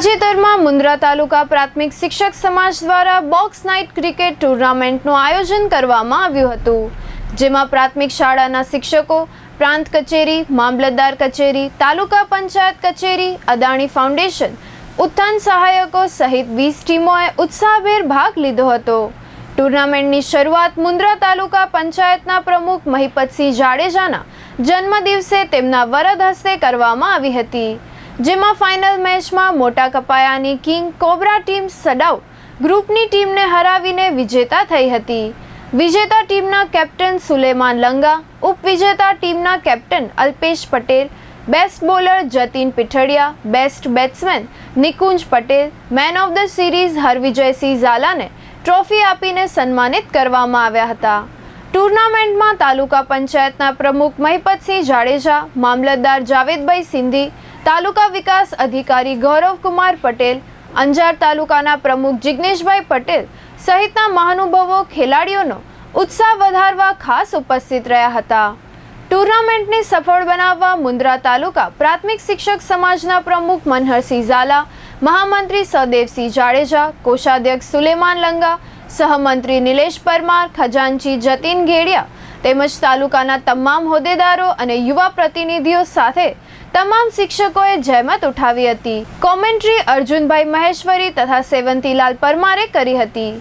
તાજેતરમાં મુન્દ્રા તાલુકા પ્રાથમિક શિક્ષક સમાજ દ્વારા બોક્સ નાઇટ ક્રિકેટ ટુર્નામેન્ટનું આયોજન કરવામાં આવ્યું હતું, જેમાં પ્રાથમિક શાળાના શિક્ષકો, પ્રાંત કચેરી, મામલતદાર કચેરી, તાલુકા પંચાયત કચેરી, અદાણી ફાઉન્ડેશન, ઉત્થાન સહાયકો સહિત વીસ ટીમોએ ઉત્સાહભેર ભાગ લીધો હતો. ટુર્નામેન્ટની શરૂઆત મુન્દ્રા તાલુકા પંચાયતના પ્રમુખ મહિપતસિંહ જાડેજાના જન્મદિવસે તેમના વરદ હસ્તે કરવામાં આવી હતી. જેમાં ફાઇનલ મેચમાં મોટા કપાયાની કિંગ કોબ્રા ટીમ સડાઉ ગ્રુપની ટીમને હરાવીને વિજેતા થઈ હતી. વિજેતા ટીમના કેપ્ટન સુલેમાન લંગા, ઉપવિજેતા ટીમના captain Alpesh Patel best bowler Jatin Pithadiya best batsman Nikunj Patel man of the series Harvijaysinh ઝાલાને trophy આપીને સન્માનિત કરવામાં આવ્યા હતા. ટુર્નામેન્ટમાં તાલુકા પંચાયતના પ્રમુખ મહિપતસિંહ જાડેજા, મામલતદાર જાવેદભાઈ સિંધી તાલુકા વિકાસ અધિકારી ગૌરવકુમાર પટેલ, અંજાર તાલુકાના પ્રમુખ જિગ્નેશભાઈ પટેલ સહિતના મહાનુભાવો, ખેલાડીઓનો ઉત્સાહ વધારવા ખાસ ઉપસ્થિત રહ્યા હતા. ટુર્નામેન્ટને સફળ બનાવવા મુન્દ્રા તાલુકા પ્રાથમિક શિક્ષક સમાજના પ્રમુખ મનહરસિંહ ઝાલા, મહામંત્રી સદેવસિંહ જાડેજા, કોષાધ્યક્ષ સુલેમાન લંગા, સહમંત્રી નિલેશ પરમાર, ખજાનચી જતીન ઘેડિયા તેમજ તાલુકાના તમામ હોદ્દેદારો અને યુવા પ્રતિનિધિઓ સાથે તમામ શિક્ષકોએ જહેમત ઉઠાવી હતી. કોમેન્ટ્રી અર્જુનભાઈ મહેશ્વરી તથા સેવંતીલાલ પરમારે કરી હતી.